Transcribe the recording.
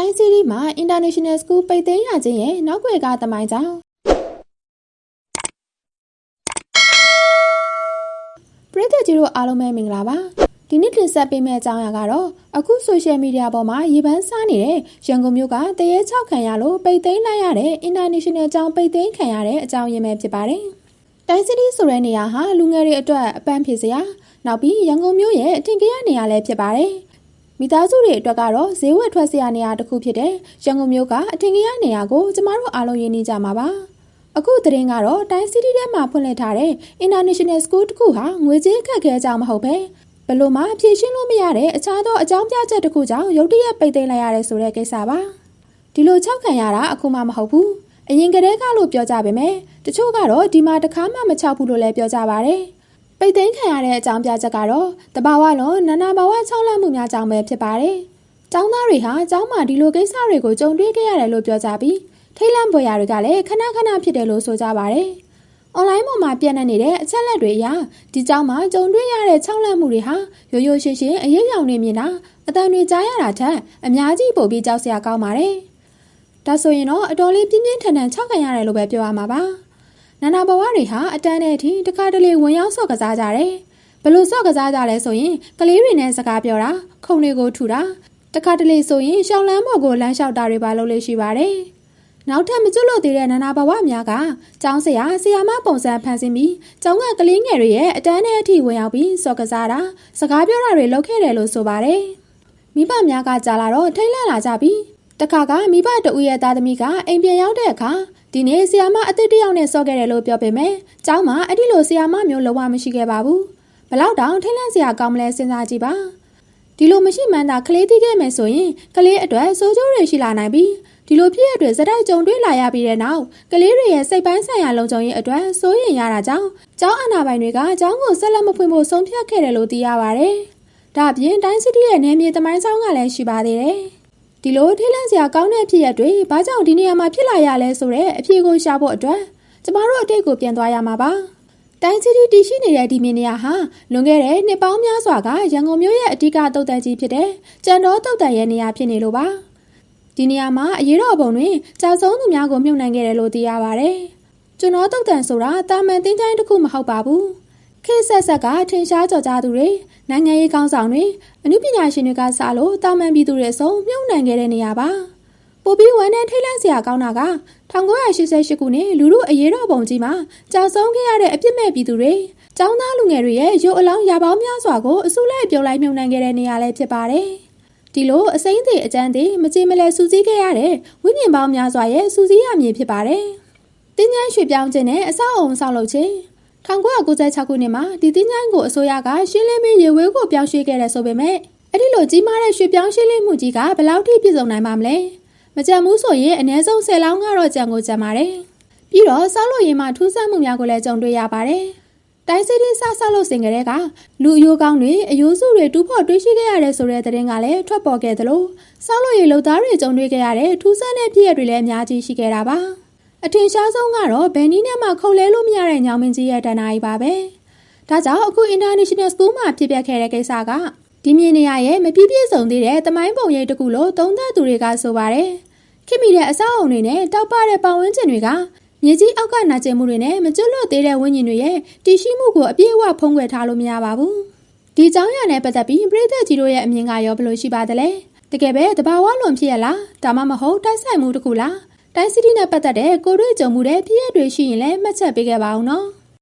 တိုင်းစီးရီးမှာ International School ပိတ်သိမ်းရခြင်းရဲ့နောက်ွယ်ကသမိုင်းကြောင်းပရိသတ်ကြီးတို့အားလုံးပဲမင်္ဂလာပါဒီနေ့တင်ဆက်ပေးမယ့်အကြောင်းအရာကတော့အခုဆိုရှယ်မီဒီယာပေါ်မှာရေပန်းစားနေတဲ့ရန်ကုန်မြို့ကတရေ6ခံရလို့ပိတ်သိမ်းလိုက်ရတဲ့ International ကျောင်းပိတ်သိမ်းခံရတဲ့အကြောင်းရင်းပဲဖြစ်ပါတယ်တိုင်းစီးရီးဆိုတဲ့နေရာဟာလူငယ်တွေအတွက်အပန်းဖြစ်စရာနောက်ပြီးရန်ကုန်မြို့ရဲ့အထင်ကြီးနေရာလည်းဖြစ်ပါတယ် မိသားစုတွေအတွက်ကတော့ဈေးဝယ်ထွက်စရာနေရာတစ်ခုဖြစ်တဲ့ရန်ကုန်မြို့ကအထင်ကြီးနေရာကိုကျမတို့အားလုံးရင်းနှီးကြမှာပါအခုသတင်းကတော့တိုင်းစီးတီးထဲမှာဖွင့်လှစ်ထားတဲ့ International School တစ်ခုဟာငွေကြေးခက်ခဲကြောင်းမဟုတ်ပဲဘလို့မှဖြည့်ရှင်းလို့မရတဲ့အခြားသောအကြောင်းပြချက်တစ်ခုကြောင့်ရုတ်တရက်ပိတ်သိမ်းလိုက်ရတဲ့ဆိုတဲ့ကိစ္စပါဒီလို၆ခံရတာအခုမှမဟုတ်ဘူးအရင်ကတည်းကလို့ပြောကြပါမယ်တချို့ကတော့ဒီမှာတစ်ခါမှမချောက်ဘူးလို့လည်းပြောကြပါတယ် ပိတ်သိမ်းခံရတဲ့အကြောင်းပြချက်ကတော့တဘာဝလုံးနန္နာဘာဝချောင်းလန့်မှုများကြောင့်ပဲဖြစ်ပါတယ်။ကျောင်းသားတွေဟာကျောင်းမှာဒီလိုကိစ္စတွေကိုကြုံတွေ့ခဲ့ရတယ်လို့ပြောကြပြီးထိတ်လန့်ပွေရာတွေကလည်းခဏခဏဖြစ်တယ်လို့ဆိုကြပါတယ်။ online ပေါ်မှာပြန့်နှံ့နေတဲ့အချက်လက်တွေအရဒီကျောင်းမှာကြုံတွေ့ရတဲ့ချောင်းလန့်မှုတွေဟာရိုးရိုးရှင်းရှင်းအရေးရောင်နေမြင်တာအတန်တွေကြားရတာထက်အများကြီးပိုပြီးကြောက်စရာကောင်းပါတယ်။ဒါဆိုရင်တော့အတော်လေးပြင်းပြင်းထန်ထန်ချောက်ခံရတယ်လို့ပဲပြောရမှာပါ။ နာနာဘဝတွေဟာအတန်းနဲ့အထိတခါတလေဝင်ရောက်ဆော့ကစားကြတယ်။ဘလို့ဆော့ကစားကြလဲဆိုရင်ကလေးတွေနဲ့စကားပြောတာခုံတွေကိုထူတာတခါတလေဆိုရင်ရှောင်းလန်းပေါ်ကိုလမ်းလျှောက်တာတွေပါလုပ်လို့ရှိပါတယ်။နောက်ထပ်မကျွတ်လို့သေးတဲ့နာနာဘဝများကကျောင်းဆရာဆရာမပုံစံဖန်ဆင်းပြီးကျောင်းကကလေးငယ်တွေရဲ့အတန်းနဲ့အထိဝင်ရောက်ပြီးစော်ကစားတာစကားပြောတာတွေလုပ်ခဲ့တယ်လို့ဆိုပါတယ်။မိဘများကကြာလာတော့ထိတ်လန့်လာကြပြီး တခါကမိဘတဦးရဲ့သားသမီးကအိမ်ပြန်ရောက်တဲ့အခါဒီနေ့ဆီယာမအစ်စ်တယောက်နဲ့ဆော့ခဲ့တယ်လို့ပြောပေမဲ့ကျောင်းမှာအဲ့ဒီလိုဆီယာမမျိုးလုံးဝမရှိခဲ့ပါဘူးဘလောက်တောင်ထိတ်လန့်စရာကောင်းမလဲစဉ်းစားကြည့်ပါဒီလိုမရှိမှန်းသာကလေးသိခဲ့မယ်ဆိုရင်ကလေးအတွက်စိုးကျိုးတွေရှိလာနိုင်ပြီးဒီလိုဖြစ်ရတဲ့ဇက်တိုက်ကြုံတွေ့လာရပြီးတဲ့နောက်ကလေးတွေရဲ့စိတ်ပိုင်းဆိုင်ရာလုံခြုံရေးအတွက်စိုးရင်ရတာကြောင့်ကျောင်းအာဏာပိုင်တွေကကျောင်းကိုဆက်လက်မဖွင့်ဖို့ဆုံးဖြတ်ခဲ့တယ်လို့သိရပါတယ်။ဒါ့အပြင်တိုင်းစစ်တီရဲ့နယ်မြေတမိုင်းဆောင်ကလည်းရှိပါသေးတယ်။ ဒီလိုထိလန့်စရာကောင်းတဲ့ဖြစ်ရပ်တွေဘာကြောင့်ဒီနေရာမှာဖြစ်လာရလဲဆိုတဲ့အဖြေကိုရှာဖို့အတွက်ကျမတို့အတိတ်ကိုပြန်သွားရမှာပါတိုင်းစီတီတရှိနေတဲ့ဒီမြေနေရာဟာလွန်ခဲ့တဲ့နှစ်ပေါင်းများစွာကရန်ကုန်မြို့ရဲ့အဓိကတုတ်တန်ကြီးဖြစ်တဲ့ကြံတော်တုတ်တန်ရဲ့နေရာဖြစ်နေလို့ပါဒီနေရာမှာအရေးတော်ပုံတွင်ကြာဆုံးသူများကိုမြုပ်နှံခဲ့တယ်လို့သိရပါတယ်ကျွန်တော်တုတ်တန်ဆိုတာတာမန်တင်းတိုင်းတစ်ခုမဟုတ်ပါဘူး ခေတ်ဆက်ဆက်ကထင်ရှားကြော်ကြားသူတွေနိုင်ငံရေးကောင်းဆောင်တွေအမှုပညာရှင်တွေကစားလို့တာမန်ပြည်သူတွေဆုံးမြုံနှံခဲ့တဲ့နေရာပါပိုပြီးဝမ်းနဲ့ထိတ်လန့်စရာကောင်းတာက1988ခုနှစ်လူမှုအရေးတော်ပုံကြီးမှာကြာဆုံးခဲ့ရတဲ့အပြစ်မဲ့ပြည်သူတွေចောင်းသားလူငယ်တွေရဲ့ရုပ်အလောင်းရပေါင်းများစွာကိုအစုလိုက်ပြုံလိုက်မြုံနှံခဲ့တဲ့နေရာလည်းဖြစ်ပါတယ်ဒီလိုအစိမ့်သေးအကျန်းသေးမကြည်မလဲစူးစီးခဲ့ရတဲ့ဝိညာဉ်ပေါင်းများစွာရဲ့စူးစီးရမည်ဖြစ်ပါတယ်။တင်းကျန်းရွှေပြောင်းခြင်းနဲ့အဆောက်အုံဆောက်လုပ်ခြင်း 1996ခုနှစ်မှာဒီတင်းကျိုင်းကိုအစိုးရကရှင်းလင်းပြီးရေဝဲကိုပြောင်းရွှေ့ခဲ့တယ်ဆိုပေမဲ့အဲ့ဒီလိုကြီးမားတဲ့ရွှေပြောင်းရှင်းလင်းမှုကြီးကဘယ်လောက်ထိပြည့်စုံနိုင်ပါမလဲမကြံဘူးဆိုရင်အ ਨੇ ဆုံး10လောင်းကတော့ကြံကိုကြံပါတယ်ပြီးတော့ဆောက်လို့ရင်မှထူးဆန်းမှုများကိုလည်းကြုံတွေ့ရပါတယ်တိုင်းစီတီဆဆောက်လို့စင်ကလေးကလူအယိုးကောင်းတွေအယိုးစုတွေတူးဖော်တွေးရှိခဲ့ရတဲ့ဆိုတဲ့သတင်းကလည်းထွက်ပေါ်ခဲ့သလိုဆောက်လို့ရလုံသားတွေကြုံတွေ့ခဲ့ရတဲ့ထူးဆန်းတဲ့ဖြစ်ရတွေလည်းအများကြီးရှိခဲ့တာပါ အထင်ရှားဆုံးကတော့ဘယ်နည်းနဲ့မှခုံလဲလို့မရတဲ့ညောင်မင်းကြီးရဲ့တဏ္ဍာကြီးပါပဲ။ဒါကြောင့်အခု International School မှာဖြစ်ပျက်ခဲ့တဲ့ကိစ္စကဒီမြင်နေရရဲ့မပြည့်ပြည့်စုံသေးတဲ့တမိုင်းပုံရိပ်တစ်ခုလို့သုံးသပ်သူတွေကဆိုပါတယ်။ခင်မိတဲ့အဆောက်အုံတွေနဲ့တောက်ပတဲ့ပတ်ဝန်းကျင်တွေကမြေကြီးအောက်ကနာကျင်မှုတွေနဲ့မကျွတ်လွတ်သေးတဲ့ဝိညာဉ်တွေရဲ့တည်ရှိမှုကိုအပြည့်အဝဖုံးကွယ်ထားလို့မရပါဘူး။ဒီကြောင်းရနဲ့ပတ်သက်ပြီးပြည်သက်ကြီးတို့ရဲ့အမြင်ကရောဘယ်လိုရှိပါသလဲ။တကယ်ပဲတဘာဝလွန်ဖြစ်ရလားဒါမှမဟုတ်တိုက်ဆိုင်မှုတစ်ခုလား တိုင်းစီတီနဲ့ပတ်သက်တဲ့ကိုတွေ့ကြုံမှုတဲ့ပြည့်ရတွေရှိရင်လည်းမှတ်ချက်ပေးခဲ့ပါအောင်နော်။